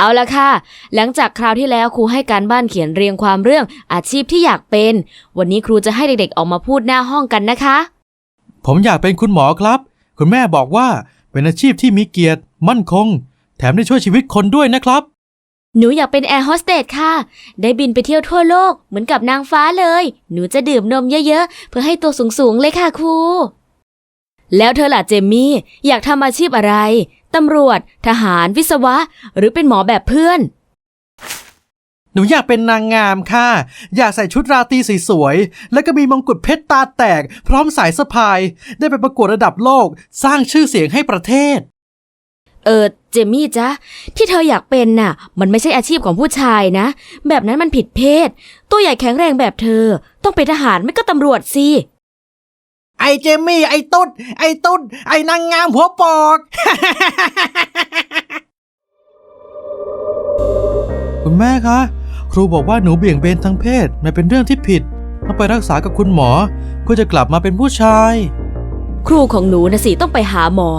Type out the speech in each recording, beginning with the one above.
เอาละค่ะ หลังจากคราวที่แล้วครูให้การบ้านเขียนเรียงความเรื่องอาชีพที่อยากเป็น วันนี้ครูจะให้เด็กๆออกมาพูดหน้าห้องกันนะคะ ผมอยากเป็นคุณหมอครับ คุณแม่บอกว่าเป็นอาชีพที่มีเกียรติ มั่นคง แถมได้ช่วยชีวิตคนด้วยนะครับ หนูอยากเป็นแอร์โฮสเตสค่ะ ได้บินไปเที่ยวทั่วโลกเหมือนกับนางฟ้าเลย หนูจะดื่มนมเยอะๆ เพื่อให้ตัวสูงๆเลยค่ะครู แล้วเธอล่ะเจมมี่อยากทำอาชีพอะไร ตำรวจ ทหาร วิศวะ หรือเป็นหมอแบบเพื่อน หนูอยากเป็นนางงามค่ะ อยากใส่ชุดราตรีสวยๆ แล้วก็มีมงกุฎเพชรตาแตก พร้อมสายสะพาย ได้ไปประกวดระดับโลก สร้างชื่อเสียงให้ประเทศ เออเจมมี่จ๊ะ ที่เธออยากเป็นน่ะ มันไม่ใช่อาชีพของผู้ชายนะ แบบนั้นมันผิดเพศ ตัวใหญ่แข็งแรงแบบเธอ ต้องเป็นทหารไม่ก็ตำรวจสิ ไอเจมี่ ไอตุ๊ด ไอตุ๊ด ไอนางงามหัวปอก คุณแม่คะ ครูบอกว่าหนูเบี่ยงเบนทางเพศ มันเป็นเรื่องที่ผิด ต้องไปรักษากับคุณหมอ เพื่อจะกลับมาเป็นผู้ชาย ครูของหนูนะสิต้องไปหาหมอ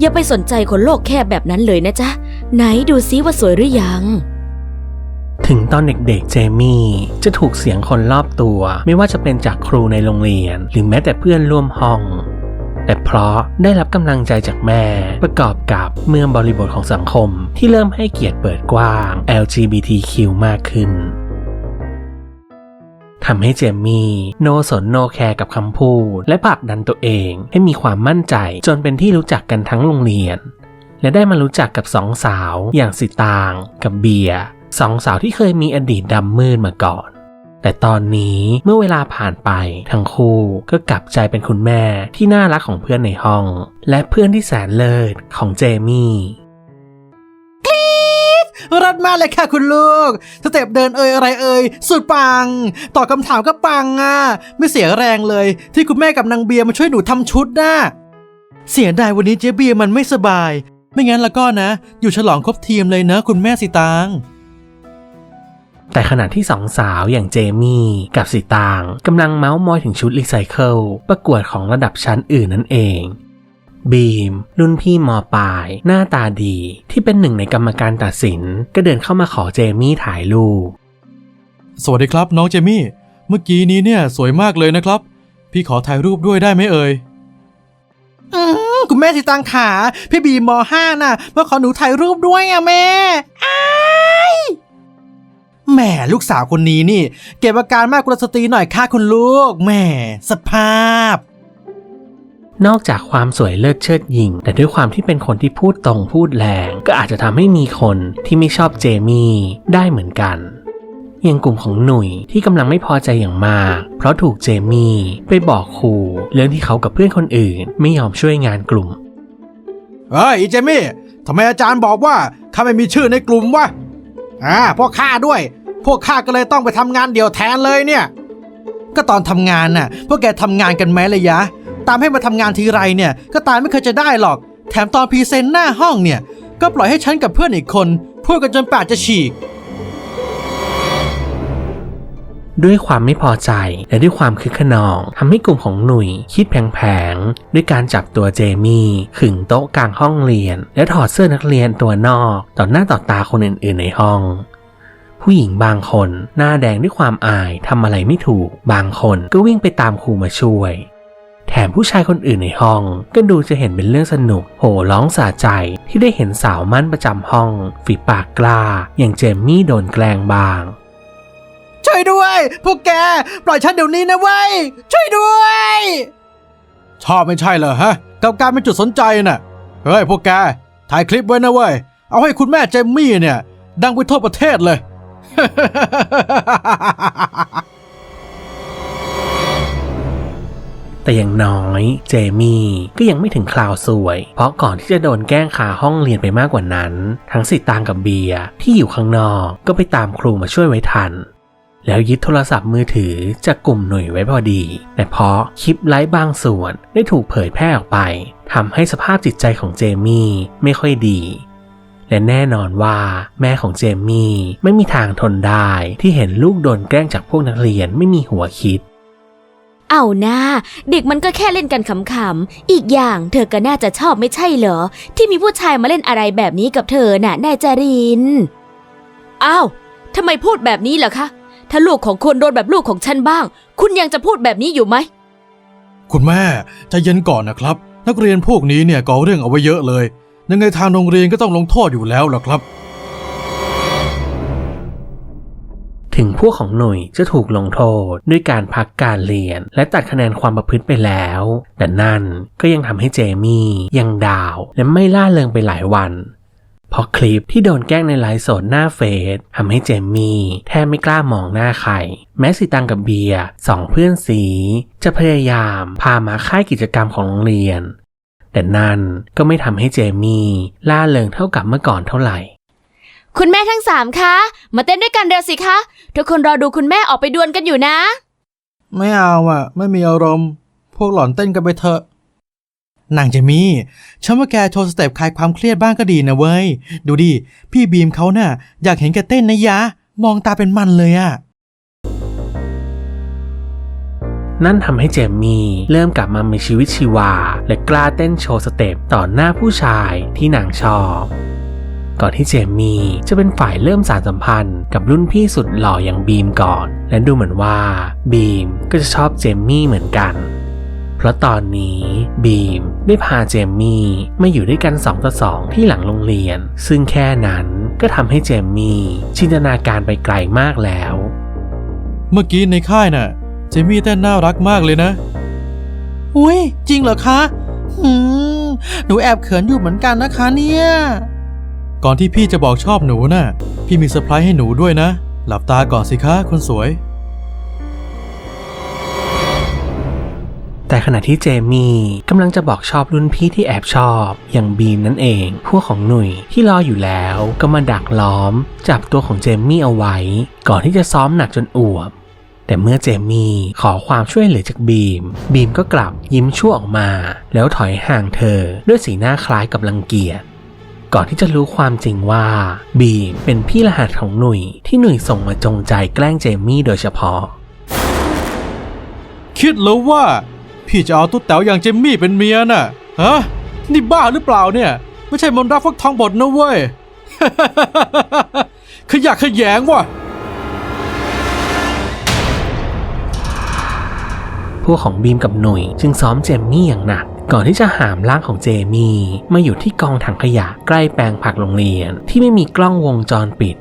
อย่าไปสนใจคนโลกแคบแบบนั้นเลยนะจ๊ะ ไหนดูซิว่าสวยหรือยัง ถึงตอนเด็กๆ เจมี่จะถูกเสียงคนรอบตัว ไม่ว่าจะเป็นจากครูในโรงเรียน หรือแม้แต่เพื่อนร่วมห้อง แต่เพราะได้รับกำลังใจจากแม่ ประกอบกับเมืองบริบทของสังคมที่เริ่มให้เกียรติเปิดกว้าง LGBTQ มากขึ้นทำให้เจมี่โนสนโนแคร์กับคำพูด และผลักดันตัวเองให้มีความมั่นใจจนเป็นที่รู้จักกันทั้งโรงเรียน และได้มารู้จักกับสองสาวอย่างสิตาง กับเบียร์ สองสาวที่เคยมีอดีตดำมืดมาก่อน แต่ตอนนี้เมื่อเวลาผ่านไปทั้งคู่ก็กลับใจเป็นคุณแม่ที่น่ารักของเพื่อนในห้อง และเพื่อนที่แสนเลิศของเจมี่รัดมากเลยค่ะคุณลูก สเต็ปเดินเอ่ยอะไรเอ่ยสุดปัง ตอบคำถามก็ปังอะ ไม่เสียแรงเลย ที่คุณแม่กับนางเบียร์มาช่วยหนูทำชุดน่ะ เสียดายวันนี้เจ๊เบียร์มันไม่สบาย ไม่งั้นแล้วก็นะ อยู่ฉลองครบทีมเลยนะคุณแม่สิตาง แต่ขณะที่สองสาวอย่างเจมี่กับสีตางกำลังเมาส์มอยถึงชุดรีไซเคิลประกวดของระดับชั้นอื่นนั่นเอง บีม รุ่นพี่มปลาย หน้าตาดีที่เป็นหนึ่งในกรรมการตัดสิน ก็เดินเข้ามาขอเจมี่ถ่ายรูปสวัสดีครับ น้องเจมี่ เมื่อกี้นี้เนี่ยสวยมากเลยนะครับ พี่ขอถ่ายรูปด้วยได้ไหมเอ่ยอืมคุณแม่สิตางขา พี่บีมห้าน่ะมาขอหนูถ่ายรูปด้วยอะแม่อ้าย แหม่ลูกสาวคนนี้นี่ เก็บอาการมากกุลสตรีหน่อยค่ะคุณลูกแหม่สภาพ นอกจากความสวยเลิศเชิดหยิ่งแต่ด้วยความที่เป็นคนที่พูดตรงพูดแรง ก็อาจจะทำให้มีคนที่ไม่ชอบเจมี่ได้เหมือนกัน อย่างกลุ่มของหนุ่ยที่กำลังไม่พอใจอย่างมาก เพราะถูกเจมี่ไปบอกครูเรื่องที่เขากับเพื่อนคนอื่น ไม่ยอมช่วยงานกลุ่ม เฮ้ยอีเจมี่ทำไมอาจารย์บอกว่าข้าไม่มีชื่อในกลุ่มวะ อ่าพวกข้าด้วย พวกข้าก็เลยต้องไปทำงานเดี่ยวแทนเลยเนี่ย ก็ตอนทำงานน่ะ พวกแกทำงานกันไหมเลยยะ ตามให้มาทำงานทีไรเนี่ย ก็ตามไม่เคยจะได้หรอก แถมตอนพรีเซนต์หน้าห้องเนี่ย ก็ปล่อยให้ฉันกับเพื่อนอีกคนพูดกันจนปากจะฉีก ด้วยความไม่พอใจและด้วยความคึกขนองทำให้กลุ่มของหนุ่ยคิดแผงๆด้วยการจับตัวเจมี่ขึงโต๊ะกลางห้องเรียน และถอดเสื้อนักเรียนตัวนอกต่อหน้าต่อตาคนอื่นๆในห้องผู้หญิงบางคนหน้าแดงด้วยความอายทำอะไรไม่ถูก บางคนก็วิ่งไปตามครูมาช่วย แถมผู้ชายคนอื่นในห้อง ก็ดูจะเห็นเป็นเรื่องสนุกโห่ร้องสะใจที่ได้เห็นสาวมั่นประจำห้อง ฝีปากกล้า อย่างเจมมี่โดนแกล้งบาง ช่วยด้วย พวกแก ปล่อยฉันเดี๋ยวนี้นะเว้ย ช่วยด้วย ชอบไม่ใช่เหรอฮะกับการเป็นจุดสนใจน่ะ เฮ้ยพวกแก ถ่ายคลิปไว้นะเว้ย เอาให้คุณแม่เจมมี่เนี่ย ดังไปทั่วประเทศเลย แต่อย่างน้อยเจมี่ก็ยังไม่ถึงคราวสวย เพราะก่อนที่จะโดนแกล้งคาห้องเรียนไปมากกว่านั้น ทั้งสิตางกับเบียร์ที่อยู่ข้างนอกก็ไปตามครูมาช่วยไว้ทัน แล้วยึดโทรศัพท์มือถือจากกลุ่มหน่วยไว้พอดี แต่เพราะคลิปไลฟ์บางส่วนได้ถูกเผยแพร่ออกไปทำให้สภาพจิตใจของเจมี่ไม่ค่อยดี และแน่นอนว่าแม่ของเจมี่ไม่มีทางทนได้ที่เห็นลูกโดนแกล้งจากพวกนักเรียนไม่มีหัวคิดเอาหน้าเด็กมันก็แค่เล่นกันขำๆ อีกอย่างเธอก็น่าจะชอบไม่ใช่เหรอ ที่มีผู้ชายมาเล่นอะไรแบบนี้กับเธอน่ะนายจาริน อ้าวทำไมพูดแบบนี้ล่ะคะ ถ้าลูกของคุณโดนแบบลูกของฉันบ้าง คุณยังจะพูดแบบนี้อยู่ไหม คุณแม่ใจเย็นก่อนนะครับ นักเรียนพวกนี้เนี่ยก่อเรื่องเอาไว้เยอะเลย ยังไงทางโรงเรียนก็ต้องลงโทษอยู่แล้วล่ะครับ ถึงพวกของหน่ยจะถูกลงโทษด้วยการพักการเรียน และตัดคะแนนความประพฤติไปแล้ว แต่นั่นก็ยังทำให้เจมี่ยังดาว และไม่ล่าเริงไปหลายวัน เพราะคลิปที่โดนแกล้งในไลฟ์สดหน้าเฟซทำให้เจมี่แทบไม่กล้ามองหน้าใคร แม้สิตังกับเบียร์สองเพื่อนสี จะพยายามพามาค่ายกิจกรรมของโรงเรียน แต่นั่นก็ไม่ทำให้เจมี่ล่าเริงเท่ากับเมื่อก่อนเท่าไหร่ คุณแม่ทั้งสามคะ มาเต้นด้วยกันเร็วสิคะ ทุกคนรอดูคุณแม่ออกไปดวลกันอยู่นะ ไม่เอาอะ ไม่มีอารมณ์ พวกหล่อนเต้นกันไปเถอะ นางเจมี่ฉันว่าแกโชว์สเต็ปคลายความเครียดบ้างก็ดีนะเว้ย ดูดิ พี่บีมเขาน่ะ อยากเห็นแกเต้นนะยะ มองตาเป็นมันเลยอะนั่นทำให้เจมมี่เริ่มกลับมามีชีวิตชีวา และกล้าเต้นโชว์สเต็ปต่อหน้าผู้ชายที่นางชอบ ก่อนที่เจมมี่จะเป็นฝ่ายเริ่มสารสัมพันธ์กับรุ่นพี่สุดหล่ออย่างบีมก่อน และดูเหมือนว่าบีมก็จะชอบเจมมี่เหมือนกัน ราะตอนนี้บีมได้พาเจมมี่มาอยู่ด้วยกัน2ต่อ2ที่หลังโรงเรียน ซึ่งแค่นั้นก็ทำให้เจมมี่จินตนาการไปไกลมากแล้ว เมื่อกี้ในค่ายน่ะ เจมี่เต้นน่ารักมากเลยนะ อุ้ยจริงเหรอคะหืมหนูแอบเขินอยู่เหมือนกันนะคะเนี่ย ก่อนที่พี่จะบอกชอบหนูน่ะ พี่มีเซอร์ไพรส์ให้หนูด้วยนะ หลับตาก่อนสิคะคนสวย แต่ขณะที่เจมี่กำลังจะบอกชอบรุ่นพี่ที่แอบชอบอย่างบีมนั่นเอง พวกของหนุ่ยที่รออยู่แล้วก็มาดักล้อม จับตัวของเจมี่เอาไว้ ก่อนที่จะซ้อมหนักจนอ่วมแต่เมื่อเจมี่ขอความช่วยเหลือจากบีม บีมก็กลับยิ้มชั่วออกมา แล้วถอยห่างเธอด้วยสีหน้าคล้ายกับรังเกียจก่อนที่จะรู้ความจริงว่า บีมเป็นพี่รหัสของหนุ่ยที่หนุ่ยส่งมาจงใจแกล้งเจมี่โดยเฉพาะ คิดแล้วว่า พี่จะเอาตุ๊ดแต๋วอย่างเจมมี่เป็นเมียน่ะ ฮะ นี่บ้าหรือเปล่าเนี่ย ไม่ใช่มนต์รักฟักทองบทนะเว้ย ขยะขยงว่ะ พวกของบีมกับหนุ่ยจึงซ้อมเจมมี่อย่างหนักก่อนที่จะหามร่างของเจมี่มาอยู่ที่กองถังขยะใกล้แปลงผักโรงเรียน ที่ไม่มีกล้องวงจรปิด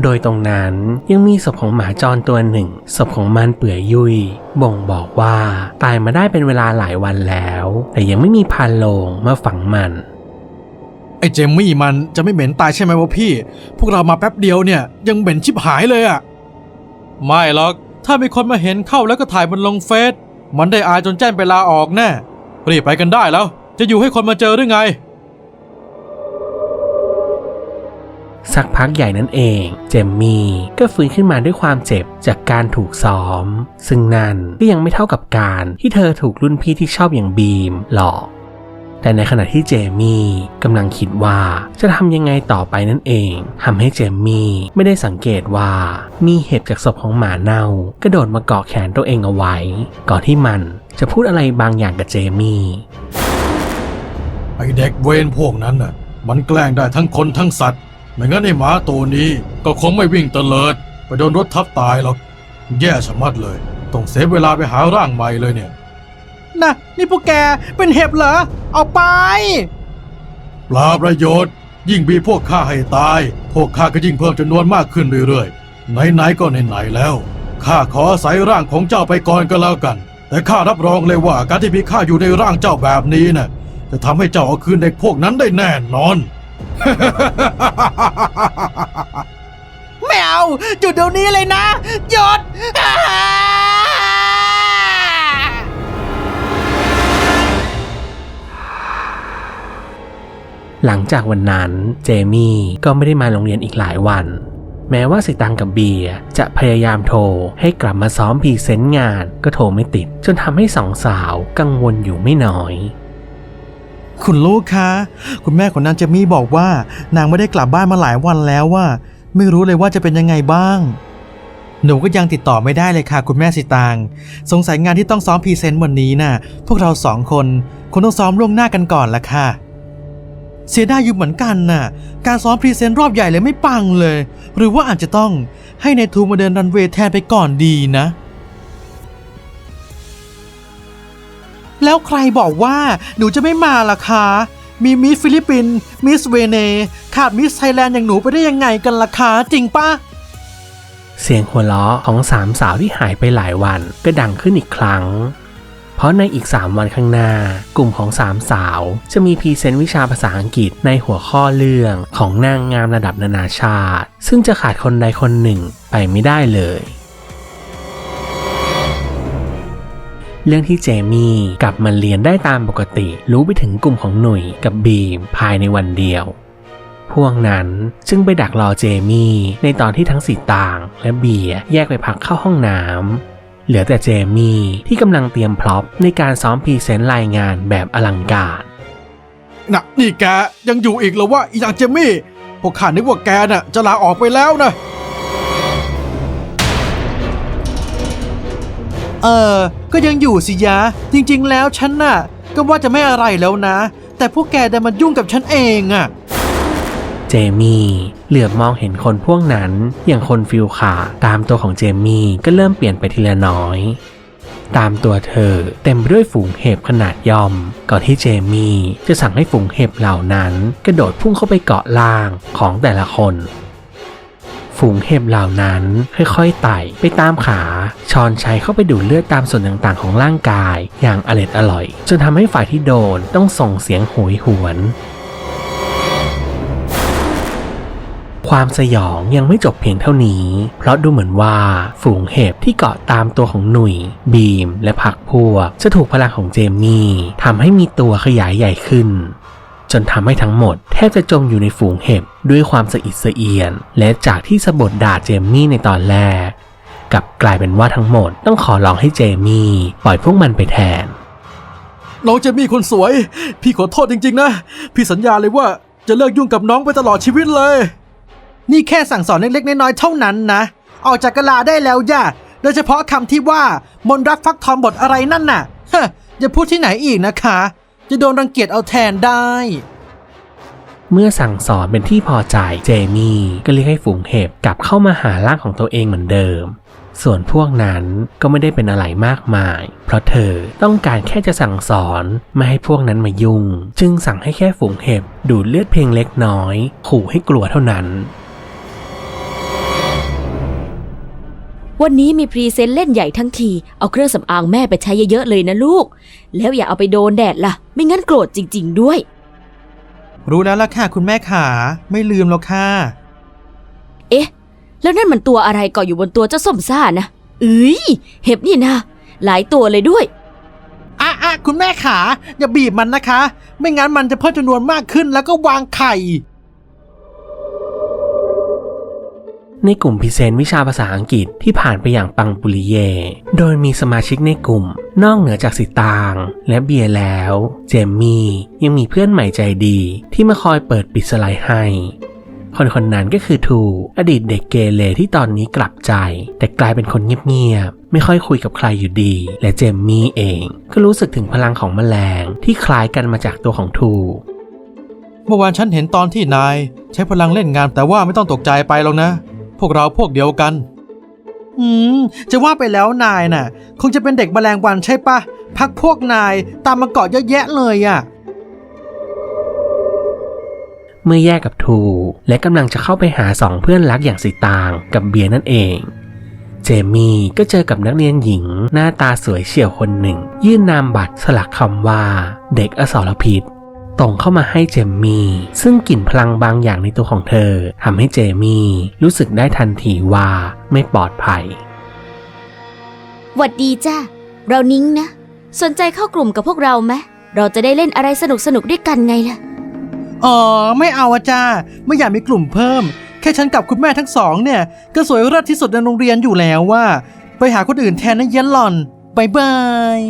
โดยตรงนั้นยังมีศพของหมาจรตัวหนึ่ง ศพของมันเปื่อยยุย บ่งบอกว่าตายมาได้เป็นเวลาหลายวันแล้ว แต่ยังไม่มีพานโลงมาฝังมันไอ้เจมมี่มันจะไม่เหม็นตายใช่ไหมวะพี่ พวกเรามาแป๊บเดียวเนี่ยยังเหม็นชิบหายเลยอะไม่หรอก ถ้ามีคนมาเห็นเข้าแล้วก็ถ่ายมันลงเฟซ มันได้อายจนแจ้งไปลาออกแน่ รีบไปกันได้แล้ว จะอยู่ให้คนมาเจอหรือไง สักพักใหญ่นั่นเอง เจมมี่ก็ฟื้นขึ้นมาด้วยความเจ็บจากการถูกซ้อม ซึ่งนั่นก็ยังไม่เท่ากับการที่เธอถูกรุ่นพี่ที่ชอบอย่างบีมหลอกแต่ในขณะที่เจมี่กำลังคิดว่าจะทำยังไงต่อไปนั่นเองทำให้เจมมี่ไม่ได้สังเกตว่ามีเห็บจากศพของหมาเน่ากระโดดมาเกาะแขนตัวเองเอาไว้ ก่อนที่มันจะพูดอะไรบางอย่างกับเจมี่ไอเด็กเวนพวกนั้นน่ะมันแกล้งได้ทั้งคนทั้งสัตว์ ไม่งั้นไอหมาตัวนี้ก็คงไม่วิ่งเตลิด ไปโดนรถทับตายหรอก แย่ชะมัดเลย ต้องเสียเวลาไปหาร่างใหม่เลยเนี่ยน่ะนี่พวกแกเป็นเห็บเหรอ เอาไป ปลาประโยชน์ ยิ่งบีบพวกข้าให้ตาย พวกข้าก็ยิ่งเพิ่มจำนวนมากขึ้นเรื่อยๆ ไหนๆก็ไหนๆแล้ว ข้าขออาศัยร่างของเจ้าไปก่อนก็แล้วกัน แต่ข้ารับรองเลยว่าการที่พี่ข้าอยู่ในร่างเจ้าแบบนี้น่ะจะทำให้เจ้าเอาคืนเด็กพวกนั้นได้แน่นอน ไม่เอาจุดเดี๋ยวนี้เลยนะหยุดหลังจากวันนั้นเจมี่ก็ไม่ได้มาโรงเรียนอีกหลายวัน แม้ว่าสิตังกับเบียจะพยายามโทรให้กลับมาซ้อมพรีเซนต์งานก็โทรไม่ติด จนทำให้สองสาวกังวลอยู่ไม่น้อย คุณลูกคะคุณแม่ของนางเจมี่บอกว่า นางไม่ได้กลับบ้านมาหลายวันแล้วว่า ไม่รู้เลยว่าจะเป็นยังไงบ้าง หนูก็ยังติดต่อไม่ได้เลยค่ะ คุณแม่สิตาง สงสัยงานที่ต้องซ้อมพรีเซนต์วันนี้น่ะ พวกเราสองคนคงต้องซ้อมล่วงหน้ากันก่อนละค่ะ เสียดายอยู่เหมือนกันน่ะ การซ้อมพรีเซนต์รอบใหญ่เลยไม่ปังเลย หรือว่าอาจจะต้องให้ในทูมาเดินรันเวย์แทนไปก่อนดีนะ แล้วใครบอกว่าหนูจะไม่มาล่ะคะ มีมิสฟิลิปปินส์มิสเวเน ขาดมิสไทยแลนด์อย่างหนูไปได้ยังไงกันล่ะคะจริงปะเสียงหัวเราะของสามสาวที่หายไปหลายวันก็ดังขึ้นอีกครั้ง เพราะในอีก 3 วันข้างหน้า กลุ่มของสามสาว จะมีพรีเซนต์วิชาภาษาอังกฤษในหัวข้อเรื่องของนางงามระดับนานาชาติ ซึ่งจะขาดคนใดคนหนึ่งไปไม่ได้เลย เรื่องที่เจมี่กลับมาเรียนได้ตามปกติ รู้ไปถึงกลุ่มของหนุ่ยกับบีมภายในวันเดียว พวกนั้นจึงไปดักรอเจมี่ในตอนที่ทั้งสีต่างและเบียร์แยกไปพักเข้าห้องน้ำเหลือแต่เจมี่ที่กำลังเตรียมพร็อพในการซ้อมพรีเซนต์รายงานแบบอลังการน่ะนี่แกยังอยู่อีกเหรอวะอีทางเจมี่พวกข้านึกว่าแกน่ะจะลาออกไปแล้วนะ เออ ก็ยังอยู่สิยะ จริงๆ แล้วฉันน่ะ ก็ว่าจะไม่อะไรแล้วนะ แต่พวกแกดันมายุ่งกับฉันเองอะเจมี่เหลือบมองเห็นคนพวกนั้น อย่างคนฟิลขาตามตัวของเจมี่ก็เริ่มเปลี่ยนไปทีละน้อย ตามตัวเธอเต็มไปด้วยฝูงเห็บขนาดย่อม ก่อนที่เจมี่จะสั่งให้ฝูงเห็บเหล่านั้นกระโดดพุ่งเข้าไปเกาะล่างของแต่ละคน ฝูงเห็บเหล่านั้นค่อยๆไต่ไปตามขา ชอนชัยเข้าไปดูดเลือดตามส่วนต่างๆ ของร่างกายอย่างอร็ดอร่อย จนทำให้ฝ่ายที่โดนต้องส่งเสียงโหยหวน ความสยองยังไม่จบเพียงเท่านี้ เพราะดูเหมือนว่าฝูงเห็บที่เกาะตามตัวของหนุ่ย บีม และพักพวก จะถูกพลังของเจมมี่ทำให้มีตัวขยายใหญ่ขึ้นจนทำให้ทั้งหมดแทบจะจมอยู่ในฝูงเห็บด้วยความสะอิดสะเอียน และจากที่สะบดด่าเจมมี่ในตอนแรก กลับกลายเป็นว่าทั้งหมดต้องขอร้องให้เจมี่ปล่อยพวกมันไปแทน น้องเจมี่คนสวย พี่ขอโทษจริง ๆ นะ พี่สัญญาเลยว่าจะเลิกยุ่งกับน้องไปตลอดชีวิตเลย นี่แค่สั่งสอนเล็กๆ น้อยๆเท่านั้นนะ ออกจากกะลาได้แล้วย่าโดยเฉพาะคำที่ว่ามนรักฟักทองบทอะไรนั่นน่ะฮะอย่าพูดที่ไหนอีกนะคะ จะโดนรังเกียจเอาแทนได้ เมื่อสั่งสอนเป็นที่พอใจเจมี่ก็เรียกให้ฝูงเห็บกลับเข้ามาหาร่างของตัวเองเหมือนเดิม ส่วนพวกนั้นก็ไม่ได้เป็นอะไรมากมาย เพราะเธอต้องการแค่จะสั่งสอนไม่ให้พวกนั้นมายุ่ง จึงสั่งให้แค่ฝูงเห็บดูดเลือดเพียงเล็กน้อย ขู่ให้กลัวเท่านั้น วันนี้มีพรีเซนต์เล่นใหญ่ทั้งที เอาเครื่องสำอางแม่ไปใช้เยอะๆเลยนะลูก แล้วอย่าเอาไปโดนแดดล่ะ ไม่งั้นโกรธจริง ๆ ด้วย รู้แล้วล่ะค่ะคุณแม่ขา ไม่ลืมแล้วค่ะ เอ๊ะ แล้วนั่นมันตัวอะไรเกาะอยู่บนตัวเจ้าส้มซ่านะเอ้ยเห็บนี่นะหลายตัวเลยด้วยอะอะคุณแม่ขาอย่าบีบมันนะคะ ไม่งั้นมันจะเพิ่มจำนวนมากขึ้นแล้วก็วางไข่ ในกลุ่มพรีเซนต์วิชาภาษาอังกฤษที่ผ่านไปอย่างปังปุริเย โดยมีสมาชิกในกลุ่ม นอกเหนือจากสิตางและเบียร์แล้ว เจมมี่ยังมีเพื่อนใหม่ใจดีที่มาคอยเปิดปิดสไลด์ให้ คนคนนั้นก็คือทูอดีตเด็กเกเรที่ตอนนี้กลับใจ แต่กลายเป็นคนเงียบๆไม่ค่อยคุยกับใครอยู่ดี และเจมมี่เอง ก็รู้สึกถึงพลังของแมลงที่คล้ายกันมาจากตัวของทูเมื่อวานฉันเห็นตอนที่นาย ใช้พลังเล่นงานแต่ว่าไม่ต้องตกใจไปหรอกนะ พวกเราพวกเดียวกัน อืม จะว่าไปแล้วนายน่ะ คงจะเป็นเด็กแมลงวันใช่ปะพักพวกนายตามมาเกาะเยอะแยะเลยอะ่ะ เมื่อแยกกับทูและกำลังจะเข้าไปหาสองเพื่อนรักอย่างสิตางกับเบียร์นั่นเอง เจมี่ก็เจอกับนักเรียนหญิงหน้าตาสวยเฉียวคนหนึ่ง ยื่นนามบัตรสลักคำว่า เด็กอสรพิษตรงเข้ามาให้เจมี่ซึ่งกลิ่นพลังบางอย่างในตัวของเธอทำให้เจมี่รู้สึกได้ทันทีว่าไม่ปลอดภัยหวัดดีจ้าเรานิ้งนะ สนใจเข้ากลุ่มกับพวกเราไหมเราจะได้เล่นอะไรสนุกๆด้วยกันไงล่ะ อ๋อไม่เอาอะจ้าไม่อยากมีกลุ่มเพิ่ม แค่ฉันกับคุณแม่ทั้งสองเนี่ย ก็สวยเลิศที่สุดในโรงเรียนอยู่แล้วว่า ไปหาคนอื่นแทนนะเยนหล่อนบายบาย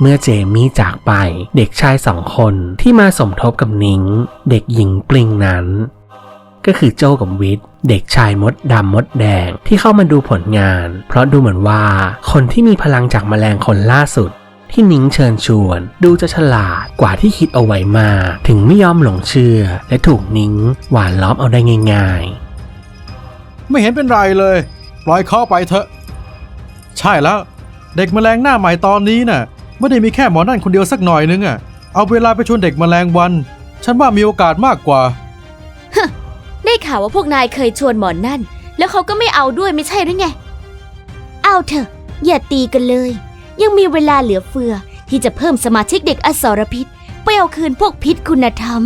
เมื่อเจมี่จากไปเด็กชายสองคนที่มาสมทบกับนิ้งเด็กหญิงปลิงนั้น ก็คือโจกับวิทย์เด็กชายมดดำมดแดงที่เข้ามาดูผลงาน เพราะดูเหมือนว่าคนที่มีพลังจากแมลงคนล่าสุด ที่นิ้งเชิญชวน ดูจะฉลาดกว่าที่คิดเอาไว้มากถึงไม่ยอมหลงเชื่อ และถูกนิ้งหวานล้อมเอาได้ง่ายๆไม่เห็นเป็นไรเลย ปล่อยเข้าไปเถอะ ใช่แล้ว เด็กแมลงหน้าใหม่ตอนนี้น่ะ ไม่ได้มีแค่หมอนั่นคนเดียวสักหน่อยนึงอะ เอาเวลาไปชวนเด็กแมลงวัน ฉันว่ามีโอกาสมากกว่า ได้ข่าวว่าพวกนายเคยชวนหมอนนั่น แล้วเขาก็ไม่เอาด้วยไม่ใช่หรือไง เอาเถอะ อย่าตีกันเลย ยังมีเวลาเหลือเฟือ ที่จะเพิ่มสมาชิกเด็กอสรพิษ ไปเอาคืนพวกพิษคุณธรรม